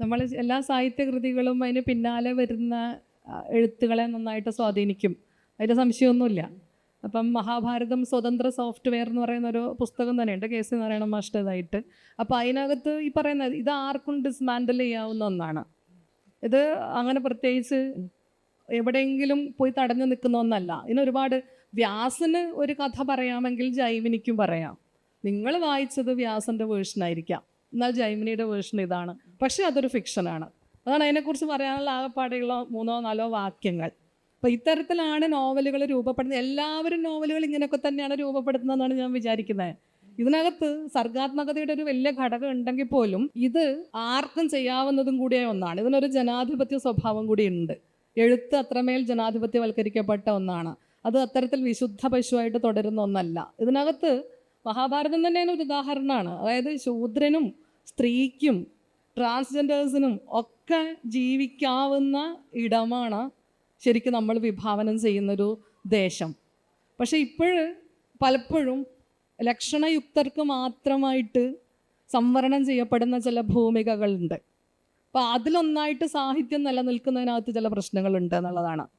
നമ്മൾ എല്ലാ സാഹിത്യകൃതികളും അതിന് പിന്നാലെ വരുന്ന എഴുത്തുകളെ നന്നായിട്ട് സ്വാധീനിക്കും. അതിൽ സംശയമൊന്നുമില്ല. അപ്പം മഹാഭാരതം സ്വതന്ത്ര സോഫ്റ്റ്വെയർ എന്ന് പറയുന്ന ഒരു പുസ്തകം തന്നെയുണ്ട് കെ. സി. നാരായണ മാഷ്ടേതായിട്ട്. അപ്പോൾ അതിനകത്ത് ഈ പറയുന്നത് ഇത് ആർക്കും ഡിസ്മാൻഡിൽ ചെയ്യാവുന്ന ഒന്നാണ്. ഇത് അങ്ങനെ പ്രത്യേകിച്ച് എവിടെയെങ്കിലും പോയി തടഞ്ഞു നിൽക്കുന്ന ഒന്നല്ല. ഇതിന് ഒരുപാട് വ്യാസന് ഒരു കഥ പറയാമെങ്കിൽ ജൈമിനിക്കും പറയാം. നിങ്ങൾ വായിച്ചത് വ്യാസന്റെ വേർഷനായിരിക്കാം എന്നാൽ ജൈമിനിയുടെ വേർഷൻ ഇതാണ്. പക്ഷേ അതൊരു ഫിക്ഷനാണ്. അതാണ് അതിനെക്കുറിച്ച് പറയാനുള്ള ആകെപ്പാടെയുള്ള മൂന്നോ നാലോ വാക്യങ്ങൾ. അപ്പോൾ ഇത്തരത്തിലാണ് നോവലുകൾ രൂപപ്പെടുന്നത്. എല്ലാവരും നോവലുകൾ ഇങ്ങനെയൊക്കെ തന്നെയാണ് രൂപപ്പെടുത്തുന്നതെന്നാണ് ഞാൻ വിചാരിക്കുന്നത്. ഇതിനകത്ത് സർഗാത്മകതയുടെ ഒരു വലിയ ഘടകം ഉണ്ടെങ്കിൽ പോലും ഇത് ആർക്കും ചെയ്യാവുന്നതും കൂടിയ ഒന്നാണ്. ഇതിനൊരു ജനാധിപത്യ സ്വഭാവം കൂടിയുണ്ട് എഴുത്ത് അത്രമേൽ ജനാധിപത്യവൽക്കരിക്കപ്പെട്ട ഒന്നാണ്. അത് അത്തരത്തിൽ വിശുദ്ധ പശുവായിട്ട് തുടരുന്ന ഒന്നല്ല. ഇതിനകത്ത് മഹാഭാരതം തന്നെ ഒരു ഉദാഹരണമാണ്. അതായത് ശൂദ്രനും സ്ത്രീക്കും ട്രാൻസ്ജെൻഡേഴ്സിനും ഒക്കെ ജീവിക്കാവുന്ന ഇടമാണ് ശരിക്കും നമ്മൾ വിഭാവനം ചെയ്യുന്നൊരു ദേശം. പക്ഷേ ഇപ്പോഴ് പലപ്പോഴും ലക്ഷണയുക്തർക്ക് മാത്രമായിട്ട് സംവരണം ചെയ്യപ്പെടുന്ന ചില ഭൂമികകളുണ്ട്. അപ്പോൾ അതിലൊന്നായിട്ട് സാഹിത്യം നിലനിൽക്കുന്നതിനകത്ത് ചില പ്രശ്നങ്ങളുണ്ട് എന്നുള്ളതാണ്.